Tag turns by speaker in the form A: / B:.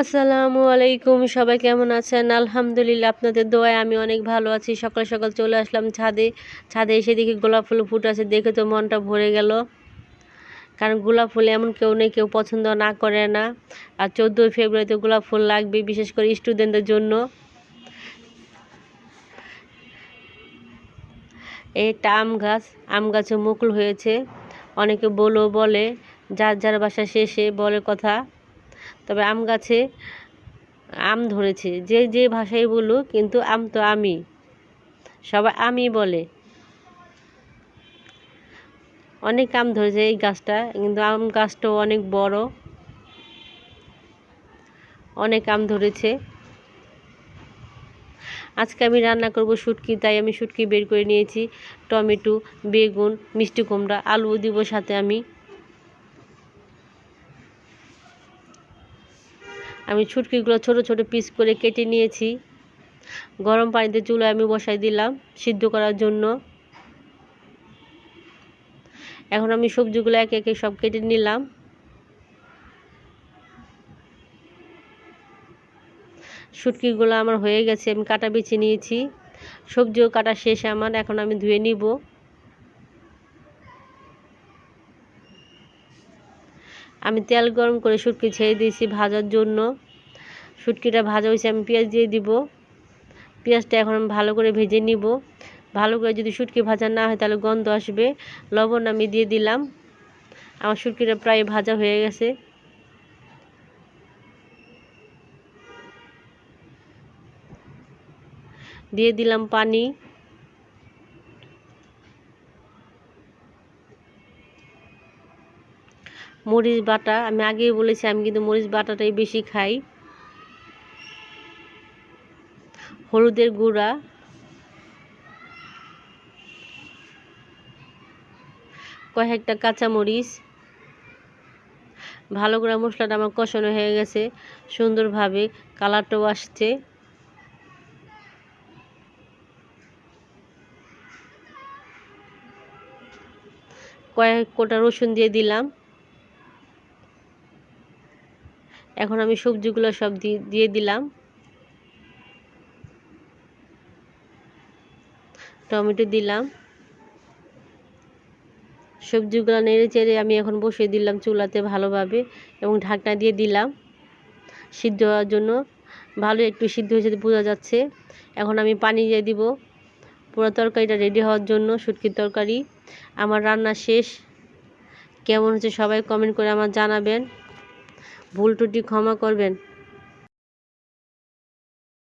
A: আসসালামু আলাইকুম, সবাই কেমন আছেন? আলহামদুলিল্লাহ, আপনাদের দোয়ায় আমি অনেক ভালো আছি। সকাল সকাল চলে আসলাম ছাদে। ছাদে এসে দেখি গোলাপ ফুল ফুট আছে, দেখে তো মনটা ভরে গেল। কারণ গোলাপ ফুল এমন কেউ নেই, কেউ পছন্দ না করে না। আর চোদ্দোই ফেব্রুয়ারিতে গোলাপ ফুল লাগবে বিশেষ করে স্টুডেন্টদের জন্য। এটা আম গাছ, আম গাছে মুকুল হয়েছে। অনেকে বলো, বলে, যার যার বাসা শেষে বলে কথা। তবে আম গাছে আম ধরেছে। যে যে ভাষায় বলুক কিন্তু আম তো আমি। সবাই আমি বলে। অনেক আম ধরেছে এই গাছটা, কিন্তু আম গাছটাও অনেক বড়। অনেক আম ধরেছে। আজকে আমি রান্না করব শুটকি, তাই আমি শুটকি বের করে নিয়েছি। টমেটো, বেগুন, মিষ্টি কুমড়া, আলু দিব সাথে আমি। আমি ছুটকিগুলো ছোট ছোট পিস করে কেটে নিয়েছি। গরম পানিতে চুলায় আমি বসাই দিলাম সিদ্ধ করার জন্য। এখন আমি সবজিগুলো একে একে সব কেটে নিলাম। শুটকিগুলো আমার হয়ে গেছে, আমি কাটা বেছে নিয়েছি। সবজিও কাটা শেষ আমার, এখন আমি ধুয়ে নিব। আমি তেল গরম করে শুটকি ছেড়ে দিয়েছি ভাজার জন্য। শুটকিটা ভাজা হয়েছে, আমি পেঁয়াজ দিয়ে দিব। পেঁয়াজটা এখন ভালো করে ভেজে নিব। ভালো করে যদি শুটকি ভাজা না হয় তাহলে গন্ধ আসবে। লবণ আমি দিয়ে দিলাম। আমার শুটকিটা প্রায় ভাজা হয়ে গেছে। দিয়ে দিলাম পানি। মরিচ বাটা, আমি আগেই বলেছি আমি কিন্তু মরিচ বাটাটাই বেশি খাই। হলুদের গুঁড়া। কয়েকটা কাঁচামরিচ। ভালো করে মশলাটা আমার কষানো হয়ে গেছে সুন্দরভাবে, কালারটাও আসছে। কয়েক কোটা রসুন দিয়ে দিলাম। এখন আমি সবজিগুলো সব দিয়ে দিলাম। টমেটো দিলাম। সবজিগুলো নেড়ে চেড়ে আমি এখন বসিয়ে দিলাম চুলাতে ভালোভাবে এবং ঢাকনা দিয়ে দিলাম। সিদ্ধ হওয়ার জন্য ভালো একটু সিদ্ধ হয়েছে বোঝা যাচ্ছে। এখন আমি পানি দিয়ে দিব। পুরো তরকারিটা রেডি হওয়ার জন্য শুটকির তরকারি। আমার রান্না শেষ। কেমন হচ্ছে সবাই কমেন্ট করে আমার জানাবেন। ভুল ত্রুটি ক্ষমা করবেন।